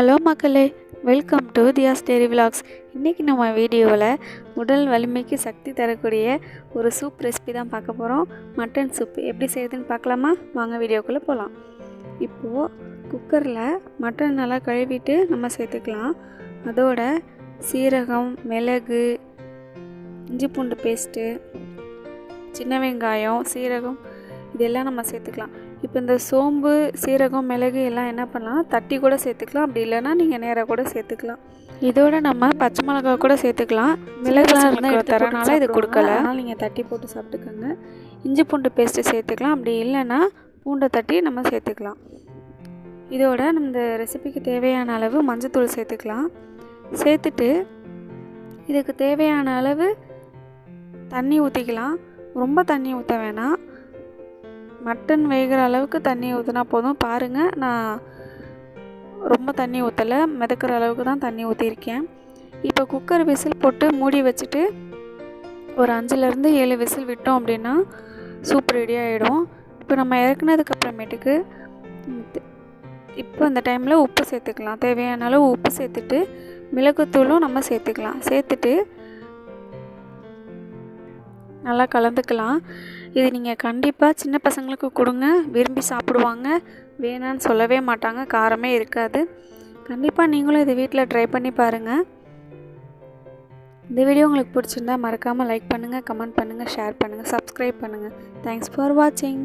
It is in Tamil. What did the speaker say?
ஹலோ மக்களே வெல்கம் டு தியாஸ் டெரி விலாக்ஸ். இன்றைக்கி நம்ம வீடியோவில் உடல் வலிமைக்கு சக்தி தரக்கூடிய ஒரு சூப் ரெசிபி தான் பார்க்க போகிறோம் மட்டன் சூப் எப்படி செய்யுதுன்னு பார்க்கலாமா? வாங்க வீடியோக்குள்ளே போகலாம். இப்போது குக்கரில் மட்டன் நல்லா கழுவிட்டு நம்ம சேர்த்துக்கலாம். அதோட சீரகம் மிளகு இஞ்சி பூண்டு பேஸ்ட்டு சின்ன வெங்காயம் சீரகம் இதெல்லாம் நம்ம சேர்த்துக்கலாம். இப்போ இந்த சோம்பு சீரகம் மிளகு எல்லாம் என்ன பண்ணலாம்? தட்டி கூட சேர்த்துக்கலாம். அப்படி இல்லைன்னா நீங்கள் நேராக கூட சேர்த்துக்கலாம். இதோட நம்ம பச்சை மிளகா கூட சேர்த்துக்கலாம். மிளகுலாம் இருந்தால் தரனால இது கொடுக்கல. அதனால் நீங்கள் தட்டி போட்டு சாப்பிட்டுக்கோங்க. இஞ்சி பூண்டு பேஸ்ட்டு சேர்த்துக்கலாம். அப்படி இல்லைன்னா பூண்டை தட்டி நம்ம சேர்த்துக்கலாம். இதோட நம்ம இந்த ரெசிபிக்கு தேவையான அளவு மஞ்சத்தூள் சேர்த்துக்கலாம். சேர்த்துட்டு இதுக்கு தேவையான அளவு தண்ணி ஊற்றிக்கலாம் ரொம்ப தண்ணி ஊற்ற வேணாம். மட்டன் வேகிற அளவுக்கு தண்ணி ஊற்றினா போதும். பாருங்கள் நான் ரொம்ப தண்ணி ஊற்றலை மிதக்கிற அளவுக்கு தான் தண்ணி ஊற்றிருக்கேன் இப்போ குக்கர் விசில் போட்டு மூடி வச்சுட்டு ஒரு அஞ்சுலேருந்து ஏழு விசில் விட்டோம் அப்படின்னா சூப் ரெடி ஆகிடும் இப்போ நம்ம இறக்குனதுக்கு அப்புறமேட்டுக்கு இப்போ அந்த டைமில் உப்பு சேர்த்துக்கலாம். தேவையான அளவு உப்பு சேர்த்துட்டு மிளகுத்தூளும் நம்ம சேர்த்துக்கலாம். சேர்த்துட்டு நல்லா கலந்துக்கலாம். இது நீங்கள் கண்டிப்பாக சின்ன பசங்களுக்கு கொடுங்க. விரும்பி சாப்பிடுவாங்க. வேணான்னு சொல்லவே மாட்டாங்க. காரமே இருக்காது. கண்டிப்பாக நீங்களும் இதை வீட்டில் ட்ரை பண்ணி பாருங்கள் இந்த வீடியோ உங்களுக்கு பிடிச்சிருந்தா மறக்காமல் லைக் பண்ணுங்கள் கமெண்ட் பண்ணுங்கள் ஷேர் பண்ணுங்கள் சப்ஸ்கிரைப் பண்ணுங்கள் தேங்க்ஸ் ஃபார் வாட்சிங்